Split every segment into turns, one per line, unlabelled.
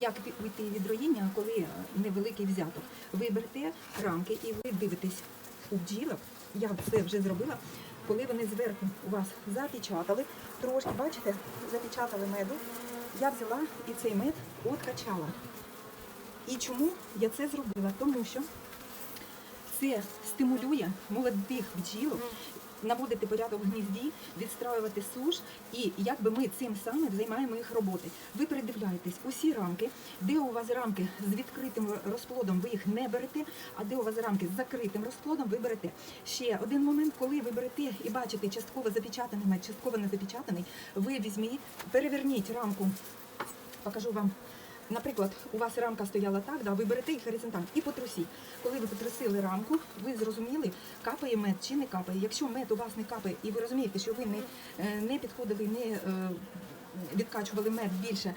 Як уйти від роїння, коли е, невеликий взяток? Ви берете рамки і ви дивитесь у бджілок. Я це вже зробила. Коли вони зверху у вас запечатали, трошки, бачите, запечатали меду. Я взяла і цей мед откачала. І чому я це зробила? Тому що це стимулює молодих бджілок наводити порядок в гнізді, відстраювати суш, і якби ми цим самим займаємо їх роботи. Ви передивляєтесь усі рамки, де у вас рамки з відкритим розплодом, ви їх не берете, а де у вас рамки з закритим розплодом, ви берете. Ще один момент, коли ви берете і бачите частково запечатаний частково не запечатаний, ви візьміть, переверніть рамку, покажу вам. Наприклад, у вас рамка стояла так, да, ви берете їх горизонтально і потрусіть. Коли ви потрусили рамку, ви зрозуміли, капає мед чи не капає. Якщо мед у вас не капає, і ви розумієте, що ви не, е, не підходили, не е, відкачували мед більше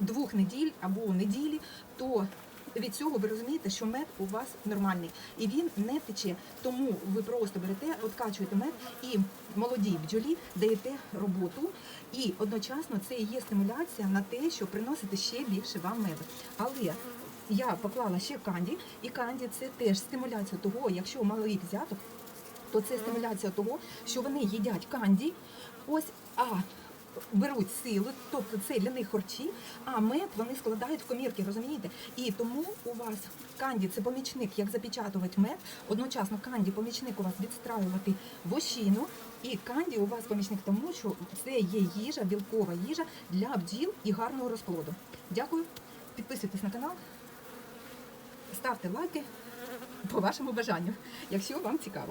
двох неділь або неділі, то від цього ви розумієте, що мед у вас нормальний і він не тече. Тому ви просто берете, откачуєте мед і молодій бджолі даєте роботу. І одночасно це і є стимуляція на те, що приносити ще більше вам меду. Але я поклала ще канді, і канді це теж стимуляція того, якщо малий взяток, то це стимуляція того, що вони їдять канді. Ось а беруть сили, тобто це для них харчі, а мед вони складають в комірки, розумієте? І тому у вас канді це помічник, як запечатувати мед. Одночасно канді помічник у вас відстраювати вощину, і канді у вас помічник тому, що це є їжа, білкова їжа для бджіл і гарного розплоду. Дякую. Підписуйтесь на канал, ставте лайки по вашому бажанню, якщо вам цікаво.